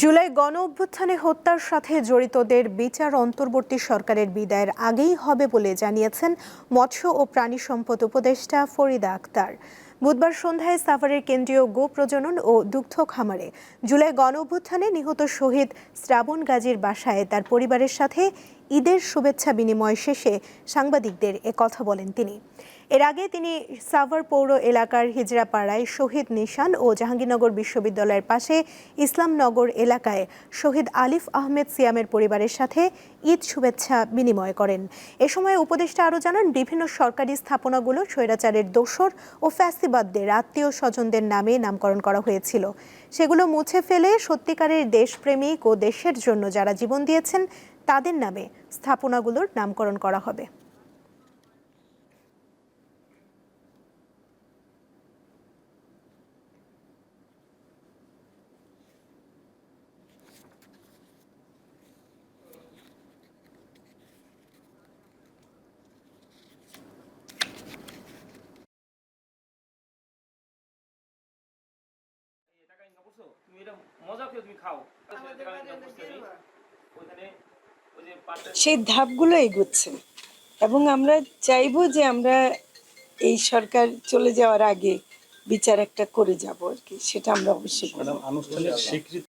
জুলাই গণ অভ্যুত্থানে হত্যার সাথে জড়িতদের বিচার অন্তর্বর্তী সরকারের বিদায়ের আগেই হবে বলে জানিয়েছেন মৎস্য ও প্রাণী সম্পদ উপদেষ্টা ফরিদা আক্তার। বুধবার সন্ধ্যায় সাভারের কেন্দ্রীয় গো প্রজনন ও দুগ্ধ খামারে জুলাই গণ অভ্যুত্থানে নিহত শহীদ শ্রাবণ গাজীর বাসায় তার পরিবারের সাথে ঈদের শুভেচ্ছা বিনিময় শেষে সাংবাদিকদের কথা বলেন তিনি। এর আগে তিনি সাভার পৌর এলাকার হিজড়াপাড়ায় শহীদ নিশান ও জাহাঙ্গীরনগর বিশ্ববিদ্যালয়ের পাশে ইসলামনগর এলাকায় শহীদ আলিফ আহমেদ সিয়ামের পরিবারের সাথে ঈদ শুভেচ্ছা বিনিময় করেন। এ সময় উপদেষ্টা আরও জানান, বিভিন্ন সরকারি স্থাপনাগুলো স্বৈরাচারের দোসর ও ফ্যাসিবাদদের আত্মীয় স্বজনদের নামে নামকরণ করা হয়েছিল। সেগুলো মুছে ফেলে সত্যিকারের দেশপ্রেমিক ও দেশের জন্য যারা জীবন দিয়েছেন, তাদের নামে স্থাপনাগুলোর নামকরণ করা হবে। করছ তুমি এটা মজা করে তুমি খাও। ওইখানে ওই যে সেই ধাপগুলো এগোচ্ছে। এবং আমরা চাইব যে আমরা এই সরকার চলে যাওয়ার আগে বিচার একটা করে যাব আর কি সেটা আমরা অবশ্যই করব। আনুষ্ঠানিক স্বীকৃতি